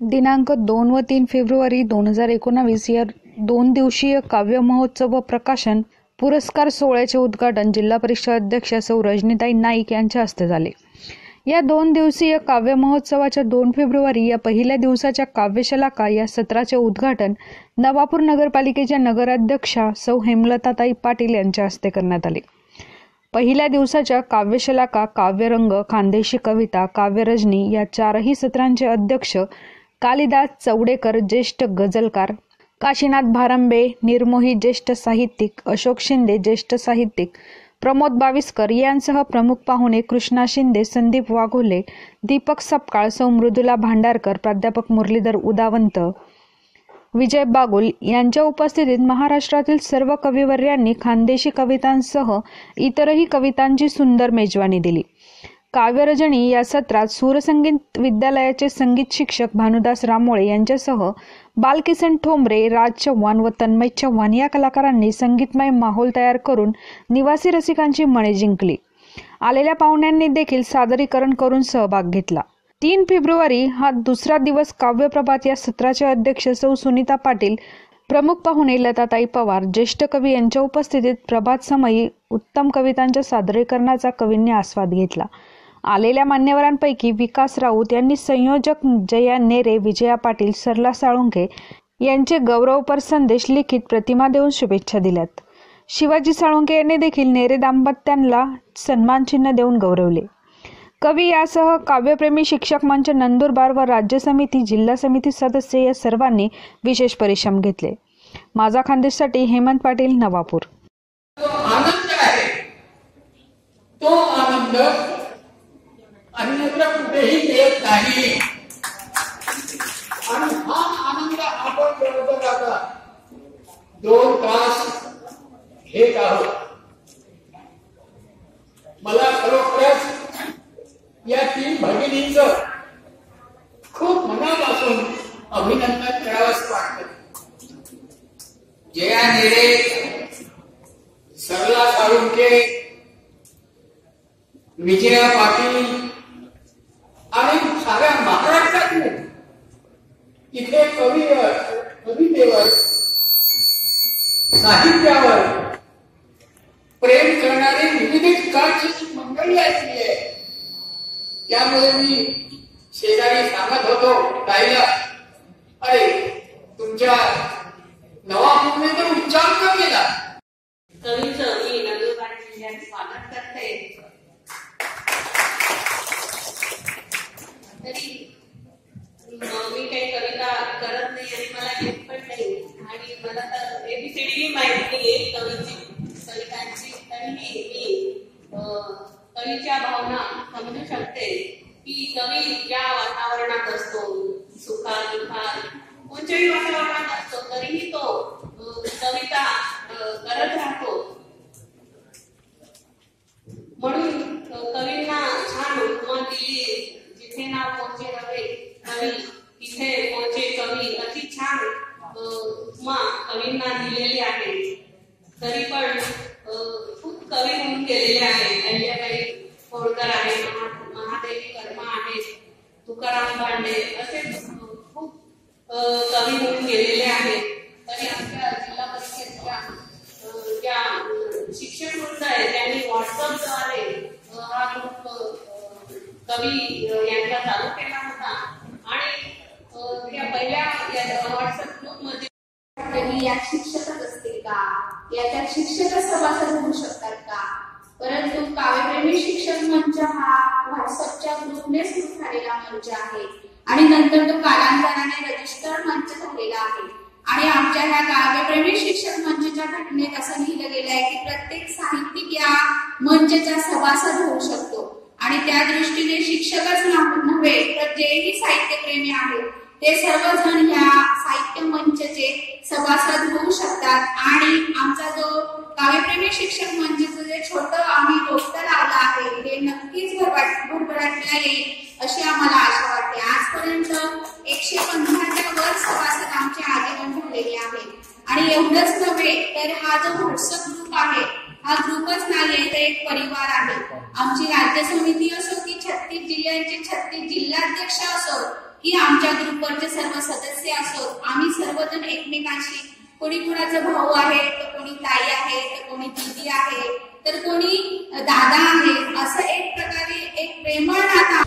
दिनांक दोन व तीन फेब्रुवारी दोन हजार एकोणावीस या दोन दिवसीय काव्य महोत्सव व प्रकाशन पुरस्कार सोहळ्याचे उद्घाटन जिल्हा परिषद अध्यक्ष सौ रजनीताई नाईक यांच्या हस्ते झाले. या दोन दिवसीय काव्य महोत्सवाच्या दोन फेब्रुवारी या पहिल्या दिवसाच्या काव्यशलाका या सत्राचे उद्घाटन नवापूर नगरपालिकेच्या नगराध्यक्षा सौ हेमलताताई पाटील यांच्या हस्ते करण्यात आले. पहिल्या दिवसाच्या काव्यशलाका काव्यरंग खानदेशी कविता काव्यरजनी या चारही सत्रांचे अध्यक्ष कालिदास चौडेकर ज्येष्ठ गझलकार काशीनाथ भारंबे निर्मोही ज्येष्ठ साहित्यिक अशोक शिंदे ज्येष्ठ साहित्यिक प्रमोद बाविस्कर यांसह प्रमुख पाहुणे कृष्णा शिंदे संदीप वाघोले दीपक सपकाळ सौ मृदुला भांडारकर प्राध्यापक मुरलीधर उदावंत विजय बागुल यांच्या उपस्थितीत महाराष्ट्रातील सर्व कविवर्यांनी खानदेशी कवितांसह इतरही कवितांची सुंदर मेजवानी दिली. काव्यरजनी या सत्रात सूरसंगीत विद्यालयाचे संगीत शिक्षक भानुदास रामोळे यांच्यासह बालकिसन ठोंबरे राज चव्हाण व तन्मय चव्हाण या कलाकारांनी संगीतमय माहोल तयार करून निवासी रसिकांची मने जिंकली. आलेल्या पाहुण्यांनी देखील सादरीकरण करून सहभाग घेतला. तीन फेब्रुवारी हा दुसरा दिवस काव्यप्रभात या सत्राचे अध्यक्ष सौ सुनीता पाटील प्रमुख पाहुणे लताताई पवार ज्येष्ठ कवी यांच्या उपस्थितीत प्रभात समयी उत्तम कवितांच्या सादरीकरणाचा कवींनी आस्वाद घेतला. आलेल्या मान्यवरांपैकी विकास राऊत यांनी संयोजक जया नेरे विजया पाटील सरला साळुंखे यांचे गौरवपर संदेश लिखित प्रतिमा देऊन शुभेच्छा दिल्यात. शिवाजी साळुंखे यांनी देखील नेरे दाम्पत्यांना सन्मानचिन्ह देऊन गौरवले. कवी यासह काव्यप्रेमी शिक्षक मंच नंदुरबार व राज्य समिती जिल्हा समिती सदस्य या सर्वांनी विशेष परिश्रम घेतले. माझा खानदेशसाठी हेमंत पाटील नवापूर. आनंद आहे. तो आनंद अन्यत्र कुठेही येत नाही. आणि हा आनंद आपण मिळवतो आता. दोन तास घेत आहोत. मला खरोखरच या तीन भगिनींच खूप मनापासून अभिनंदन करावंच वाटत. जया नेरे सरला साळुंके विजया पाटील इथे कवीवर कवितेवर साहित्यावर प्रेम करणारी विविध ठिकाणची मंडळी असली आहे. त्यामुळे मी शेजारी सांगत होतो ताईला अरे तुमच्या नवापूरने तर उच्चांक केला कवीचं मी नंदुरबार जिल्ह्यात स्वागत करते तरी अं, मी काही कविता करत नाही आणि मला येत पण नाही आणि मला तर एबीसीडी माहिती आहे कवीची कवितांची तरीही मी अं, भावना समजू शकते. की कवी ज्या वातावरणात असतो सुखात दुःखात कोणत्याही वातावरणात असतो तरीही तो अं, कविता अं, करत राहतो म्हणून अं, कवींना छान उपमा दिली जिथे ना पोहोचे रवे कवी तिथे पोहोचे कवी अशी छान अं, उपमा कवींना दिलेली आहे तरी पण खूप कवी म्हणून केलेले आहेत. त्यांच्याकडे होळकर आहे महादेवी कर्मा आहे तुकाराम पांडे असे खूप कवी होऊन गेलेले आहेत. तरी आपल्या जिल्हा परिषदच्या ज्या अं, शिक्षक वृंद आहे त्यांनी व्हॉट्सअपद्वारे हा ग्रुप कवी यांचा चालू केला होता. आणि त्या पहिल्या व्हॉट्सअप ग्रुपमध्ये त्यांनी यात शिक्षकच असतील का याच्यात शिक्षक सभासद होऊ शकतात का? परंतु काव्यप्रेमी शिक्षक मंच हा व्हॉट्सअपच्या ग्रुपने सुरू झालेला मंच आहे. आणि नंतर तो कालांतराने रजिस्टर्ड मंच झालेला आहे. आणि आमच्या ह्या काव्यप्रेमी शिक्षक मंचच्या घटनेत असं लिहिलं गेलं आहे की प्रत्येक साहित्यिक या मंचचा सभासद होऊ शकतो. आणि त्या दृष्टीने शिक्षकच नव्हे तर जेही साहित्यप्रेमी आहेत ते सर्वजण ह्या साहित्य मंचचे सभासद होऊ शकतात. आणि आमचा जो काव्यप्रेमी शिक्षक मंचचं जे छोटं आम्ही रोपटं लावलं आहे हे नक्कीच भरभराटला येईल अशी आम्हाला आशा वाटते. आजपर्यंत एकशे पंधराच्या वर सभासद आमचे आगमन झालेले आहे. आणि एवढंच नव्हे तर हा जो व्हॉट्सअप ग्रुप आहे हा ग्रुपच नाही तर एक परिवार आहे. आमची राज्य समिती असो की छत्तीस जिल्ह्यांचे छत्तीस जिल्हाध्यक्ष असो की आमच्या ग्रुपवरचे सर्व सदस्य असोत. आम्ही सर्वजण एकमेकांशी कोणी कुणाचा भाऊ आहे तर कोणी ताई आहे तर कोणी दीदी आहे तर कोणी दादा आहे असं एक प्रकारे एक प्रेमळ नाता